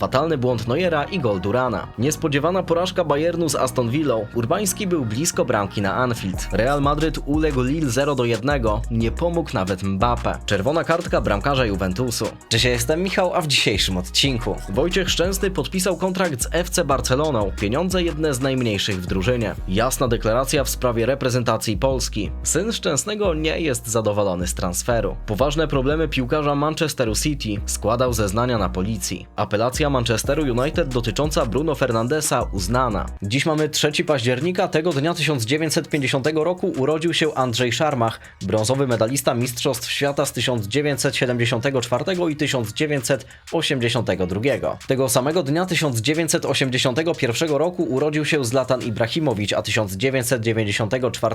Fatalny błąd Neuera i gol Durana. Niespodziewana porażka Bayernu z Aston Villą. Urbański był blisko bramki na Anfield. Real Madryt uległ Lille 0 do 1. Nie pomógł nawet Mbappe. Czerwona kartka bramkarza Juventusu. Cześć, ja jestem Michał, a w dzisiejszym odcinku Wojciech Szczęsny podpisał kontrakt z FC Barceloną. Pieniądze jedne z najmniejszych w drużynie. Jasna deklaracja w sprawie reprezentacji Polski. Syn Szczęsnego nie jest zadowolony z transferu. Poważne problemy piłkarza Manchesteru City. Składał zeznania na policji. Apelacja Manchesteru United dotycząca Bruno Fernandesa uznana. Dziś mamy 3 października, tego dnia 1950 roku urodził się Andrzej Szarmach, brązowy medalista Mistrzostw Świata z 1974 i 1982. Tego samego dnia 1981 roku urodził się Zlatan Ibrahimowicz, a 1994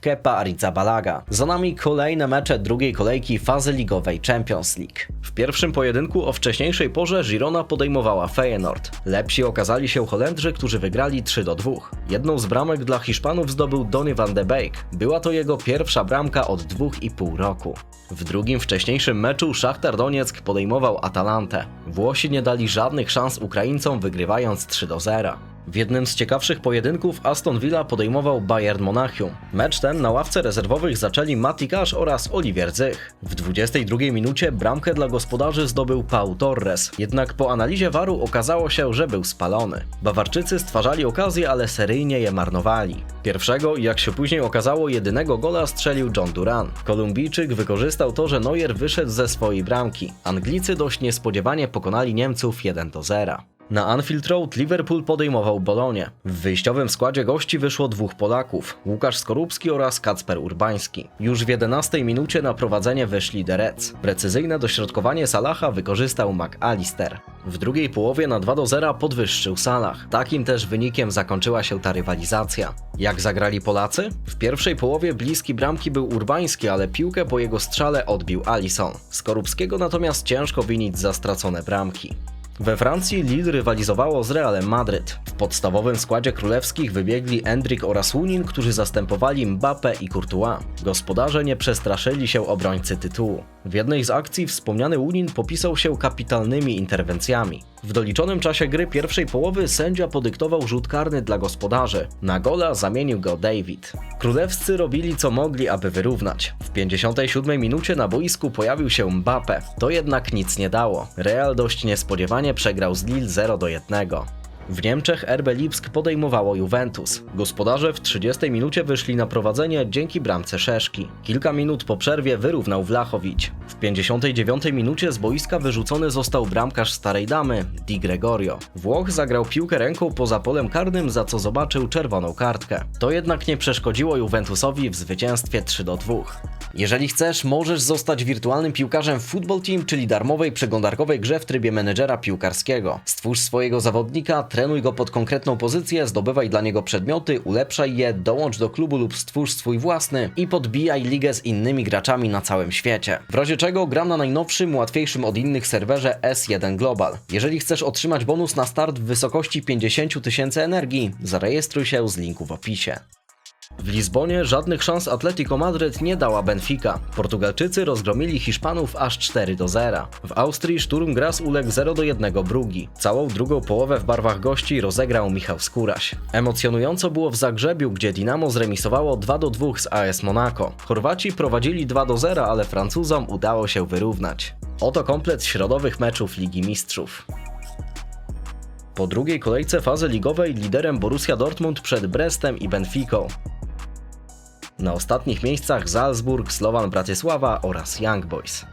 Kepa Arrizabalaga. Za nami kolejne mecze drugiej kolejki fazy ligowej Champions League. W pierwszym pojedynku o wcześniejszej porze Girona podejmowała Feyenoord. Lepsi okazali się Holendrzy, którzy wygrali 3 do 2. Jedną z bramek dla Hiszpanów zdobył Donny van de Beek. Była to jego pierwsza bramka od 2,5 roku. W drugim wcześniejszym meczu Szachtar Donieck podejmował Atalantę. Włosi nie dali żadnych szans Ukraińcom, wygrywając 3 do 0. W jednym z ciekawszych pojedynków Aston Villa podejmował Bayern Monachium. Mecz ten na ławce rezerwowych zaczęli Mati Cash oraz Olivier Zych. W 22 minucie bramkę dla gospodarzy zdobył Pau Torres, jednak po analizie waru okazało się, że był spalony. Bawarczycy stwarzali okazje, ale seryjnie je marnowali. Pierwszego jak się później okazało jedynego gola strzelił John Duran. Kolumbijczyk wykorzystał to, że Neuer wyszedł ze swojej bramki. Anglicy dość niespodziewanie pokonali Niemców 1 do 0. Na Anfield Road Liverpool podejmował Bolonię. W wyjściowym składzie gości wyszło dwóch Polaków, Łukasz Skorupski oraz Kacper Urbański. Już w 11 minucie na prowadzenie wyszli Reds. Precyzyjne dośrodkowanie Salaha wykorzystał McAllister. W drugiej połowie na 2 do 0 podwyższył Salah. Takim też wynikiem zakończyła się ta rywalizacja. Jak zagrali Polacy? W pierwszej połowie bliski bramki był Urbański, ale piłkę po jego strzale odbił Alisson. Skorupskiego natomiast ciężko winić za stracone bramki. We Francji Lille rywalizowało z Realem Madryt. W podstawowym składzie królewskich wybiegli Endrick oraz Lunin, którzy zastępowali Mbappe i Courtois. Gospodarze nie przestraszyli się obrońcy tytułu. W jednej z akcji wspomniany Lunin popisał się kapitalnymi interwencjami. W doliczonym czasie gry pierwszej połowy sędzia podyktował rzut karny dla gospodarzy. Na gola zamienił go David. Królewscy robili co mogli, aby wyrównać. W 57 minucie na boisku pojawił się Mbappe. To jednak nic nie dało. Real dość niespodziewanie przegrał z Lille 0 do 1. W Niemczech RB Lipsk podejmowało Juventus. Gospodarze w 30 minucie wyszli na prowadzenie dzięki bramce Szeszki. Kilka minut po przerwie wyrównał Wlachowicz. W 59 minucie z boiska wyrzucony został bramkarz Starej Damy, Di Gregorio. Włoch zagrał piłkę ręką poza polem karnym, za co zobaczył czerwoną kartkę. To jednak nie przeszkodziło Juventusowi w zwycięstwie 3 do 2. Jeżeli chcesz, możesz zostać wirtualnym piłkarzem w Football Team, czyli darmowej przeglądarkowej grze w trybie menedżera piłkarskiego. Stwórz swojego zawodnika, trenuj go pod konkretną pozycję, zdobywaj dla niego przedmioty, ulepszaj je, dołącz do klubu lub stwórz swój własny i podbijaj ligę z innymi graczami na całym świecie. W razie czego gram na najnowszym, łatwiejszym od innych serwerze S1 Global. Jeżeli chcesz otrzymać bonus na start w wysokości 50 000 tysięcy energii, zarejestruj się z linku w opisie. W Lizbonie żadnych szans Atletico Madryt nie dała Benfica. Portugalczycy rozgromili Hiszpanów aż 4 do 0. W Austrii Sturm Graz uległ 0 do 1 Brugi. Całą drugą połowę w barwach gości rozegrał Michał Skóraś. Emocjonująco było w Zagrzebiu, gdzie Dinamo zremisowało 2 do 2 z AS Monaco. Chorwaci prowadzili 2 do 0, ale Francuzom udało się wyrównać. Oto komplet środowych meczów Ligi Mistrzów. Po drugiej kolejce fazy ligowej liderem Borussia Dortmund przed Brestem i Benficą. Na ostatnich miejscach Salzburg, Slovan Bratysława oraz Young Boys.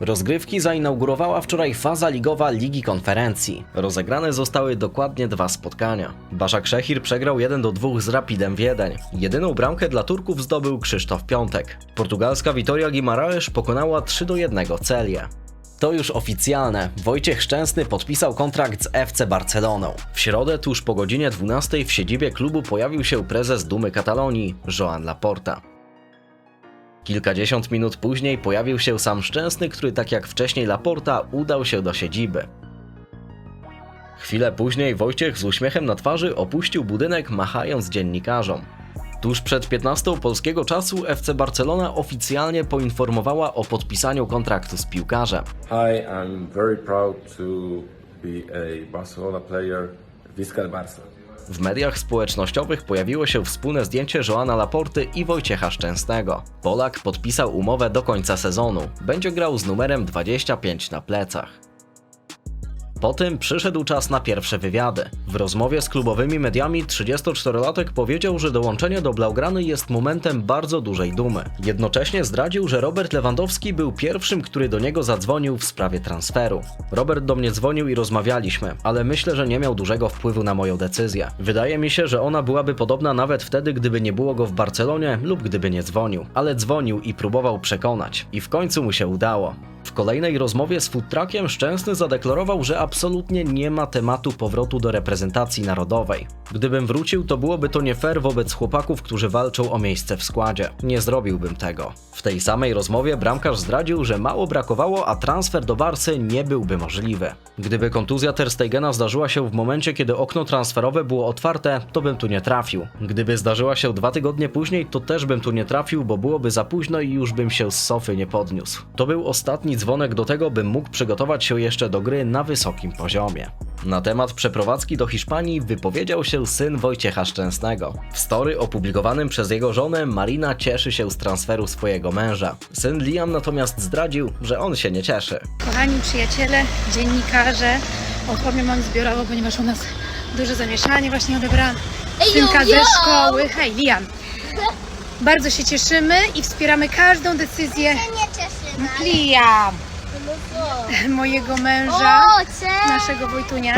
Rozgrywki zainaugurowała wczoraj faza ligowa Ligi Konferencji. Rozegrane zostały dokładnie dwa spotkania. Baszak Szechir przegrał 1 do 2 z Rapidem Wiedeń. Jedyną bramkę dla Turków zdobył Krzysztof Piątek. Portugalska Vitoria Guimaraes pokonała 3 do 1 Celię. To już oficjalne. Wojciech Szczęsny podpisał kontrakt z FC Barceloną. W środę tuż po godzinie 12 w siedzibie klubu pojawił się prezes Dumy Katalonii, Joan Laporta. Kilkadziesiąt minut później pojawił się sam Szczęsny, który tak jak wcześniej Laporta udał się do siedziby. Chwilę później Wojciech z uśmiechem na twarzy opuścił budynek machając dziennikarzom. Tuż przed 15 polskiego czasu FC Barcelona oficjalnie poinformowała o podpisaniu kontraktu z piłkarzem. Hi, I'm very proud to be a Barcelona player, Barça. W mediach społecznościowych pojawiło się wspólne zdjęcie Joana Laporty i Wojciecha Szczęsnego. Polak podpisał umowę do końca sezonu. Będzie grał z numerem 25 na plecach. Po tym przyszedł czas na pierwsze wywiady. W rozmowie z klubowymi mediami 34-latek powiedział, że dołączenie do Blaugrany jest momentem bardzo dużej dumy. Jednocześnie zdradził, że Robert Lewandowski był pierwszym, który do niego zadzwonił w sprawie transferu. Robert do mnie dzwonił i rozmawialiśmy, ale myślę, że nie miał dużego wpływu na moją decyzję. Wydaje mi się, że ona byłaby podobna nawet wtedy, gdyby nie było go w Barcelonie lub gdyby nie dzwonił. Ale dzwonił i próbował przekonać. I w końcu mu się udało. W kolejnej rozmowie z Foodtruckiem Szczęsny zadeklarował, że absolutnie nie ma tematu powrotu do reprezentacji narodowej. Gdybym wrócił, to byłoby to nie fair wobec chłopaków, którzy walczą o miejsce w składzie. Nie zrobiłbym tego. W tej samej rozmowie bramkarz zdradził, że mało brakowało, a transfer do Barsy nie byłby możliwy. Gdyby kontuzja Ter Stegena zdarzyła się w momencie, kiedy okno transferowe było otwarte, to bym tu nie trafił. Gdyby zdarzyła się dwa tygodnie później, to też bym tu nie trafił, bo byłoby za późno i już bym się z sofy nie podniósł. To był ostatni dzwonek do tego, bym mógł przygotować się jeszcze do gry na wysokim poziomie. Na temat przeprowadzki do Hiszpanii wypowiedział się syn Wojciecha Szczęsnego. W story opublikowanym przez jego żonę Marina cieszy się z transferu swojego męża. Syn Liam natomiast zdradził, że on się nie cieszy. Kochani przyjaciele, dziennikarze, opowiem nich zbiorowo, ponieważ u nas duże zamieszanie właśnie odebrałam synka ze szkoły. Hej, Liam. Bardzo się cieszymy i wspieramy każdą decyzję nie cieszymy. Liam, No co? Mojego męża, naszego Wojtunia.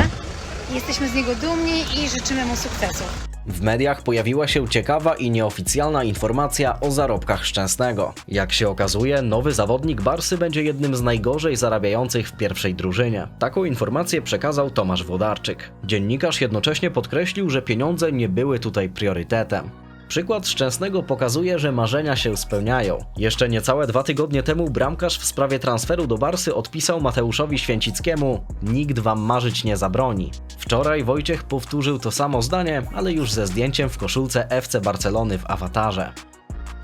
Jesteśmy z niego dumni i życzymy mu sukcesów. W mediach pojawiła się ciekawa i nieoficjalna informacja o zarobkach Szczęsnego. Jak się okazuje, nowy zawodnik Barsy będzie jednym z najgorzej zarabiających w pierwszej drużynie. Taką informację przekazał Tomasz Włodarczyk. Dziennikarz jednocześnie podkreślił, że pieniądze nie były tutaj priorytetem. Przykład Szczęsnego pokazuje, że marzenia się spełniają. Jeszcze niecałe dwa tygodnie temu bramkarz w sprawie transferu do Barsy odpisał Mateuszowi Święcickiemu Nikt wam marzyć nie zabroni. Wczoraj Wojciech powtórzył to samo zdanie, ale już ze zdjęciem w koszulce FC Barcelony w awatarze.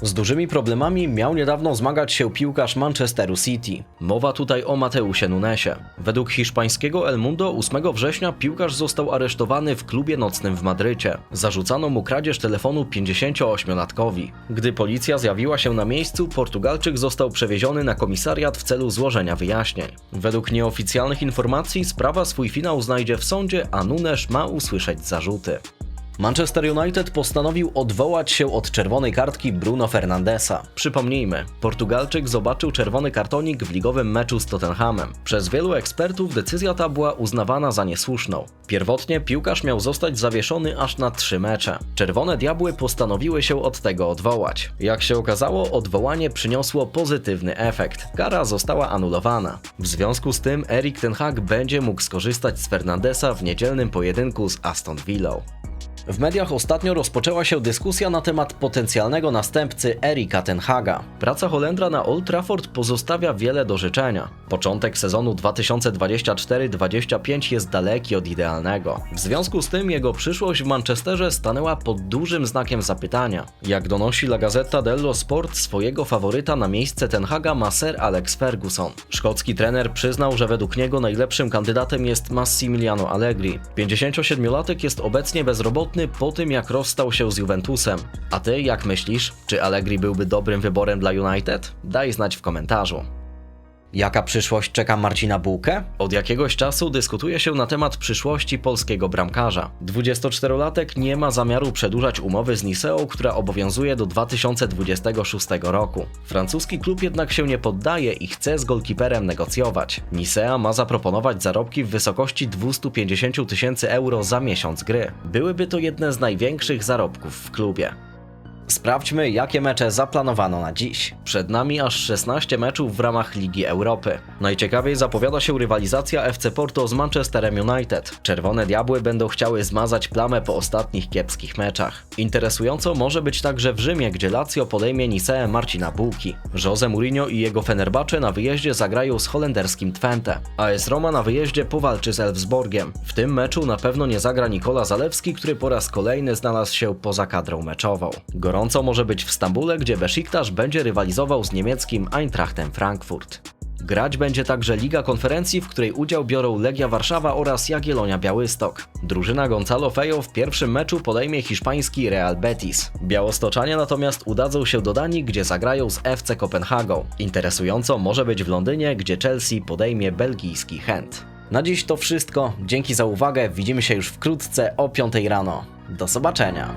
Z dużymi problemami miał niedawno zmagać się piłkarz Manchesteru City. Mowa tutaj o Mateusie Nunesie. Według hiszpańskiego El Mundo 8 września piłkarz został aresztowany w klubie nocnym w Madrycie. Zarzucano mu kradzież telefonu 58-latkowi. Gdy policja zjawiła się na miejscu, Portugalczyk został przewieziony na komisariat w celu złożenia wyjaśnień. Według nieoficjalnych informacji sprawa swój finał znajdzie w sądzie, a Nunes ma usłyszeć zarzuty. Manchester United postanowił odwołać się od czerwonej kartki Bruno Fernandesa. Przypomnijmy, Portugalczyk zobaczył czerwony kartonik w ligowym meczu z Tottenhamem. Przez wielu ekspertów decyzja ta była uznawana za niesłuszną. Pierwotnie piłkarz miał zostać zawieszony aż na trzy mecze. Czerwone Diabły postanowiły się od tego odwołać. Jak się okazało, odwołanie przyniosło pozytywny efekt. Kara została anulowana. W związku z tym Erik Ten Hag będzie mógł skorzystać z Fernandesa w niedzielnym pojedynku z Aston Villą. W mediach ostatnio rozpoczęła się dyskusja na temat potencjalnego następcy Erika Ten Haga. Praca Holendra na Old Trafford pozostawia wiele do życzenia. Początek sezonu 2024-25 jest daleki od idealnego. W związku z tym jego przyszłość w Manchesterze stanęła pod dużym znakiem zapytania. Jak donosi La Gazzetta dello Sport, swojego faworyta na miejsce Ten Haga ma Sir Alex Ferguson. Szkocki trener przyznał, że według niego najlepszym kandydatem jest Massimiliano Allegri. 57-latek jest obecnie bezrobotny po tym, jak rozstał się z Juventusem. A ty jak myślisz, czy Allegri byłby dobrym wyborem dla United? Daj znać w komentarzu. Jaka przyszłość czeka Marcina Bułkę? Od jakiegoś czasu dyskutuje się na temat przyszłości polskiego bramkarza. 24-latek nie ma zamiaru przedłużać umowy z Niceą, która obowiązuje do 2026 roku. Francuski klub jednak się nie poddaje i chce z golkiperem negocjować. Nicea ma zaproponować zarobki w wysokości 250 tysięcy euro za miesiąc gry. Byłyby to jedne z największych zarobków w klubie. Sprawdźmy, jakie mecze zaplanowano na dziś. Przed nami aż 16 meczów w ramach Ligi Europy. Najciekawiej zapowiada się rywalizacja FC Porto z Manchesterem United. Czerwone Diabły będą chciały zmazać plamę po ostatnich kiepskich meczach. Interesująco może być także w Rzymie, gdzie Lazio podejmie Niceę Marcina Bułki. Jose Mourinho i jego Fenerbahce na wyjeździe zagrają z holenderskim Twente. AS Roma na wyjeździe powalczy z Elfsborgiem. W tym meczu na pewno nie zagra Nikola Zalewski, który po raz kolejny znalazł się poza kadrą meczową. Może być w Stambule, gdzie Besiktas będzie rywalizował z niemieckim Eintrachtem Frankfurt. Grać będzie także Liga Konferencji, w której udział biorą Legia Warszawa oraz Jagiellonia Białystok. Drużyna Gonzalo Fejo w pierwszym meczu podejmie hiszpański Real Betis. Białostoczanie natomiast udadzą się do Danii, gdzie zagrają z FC Kopenhagą. Interesująco może być w Londynie, gdzie Chelsea podejmie belgijski Chęt. Na dziś to wszystko. Dzięki za uwagę. Widzimy się już wkrótce o 5 rano. Do zobaczenia.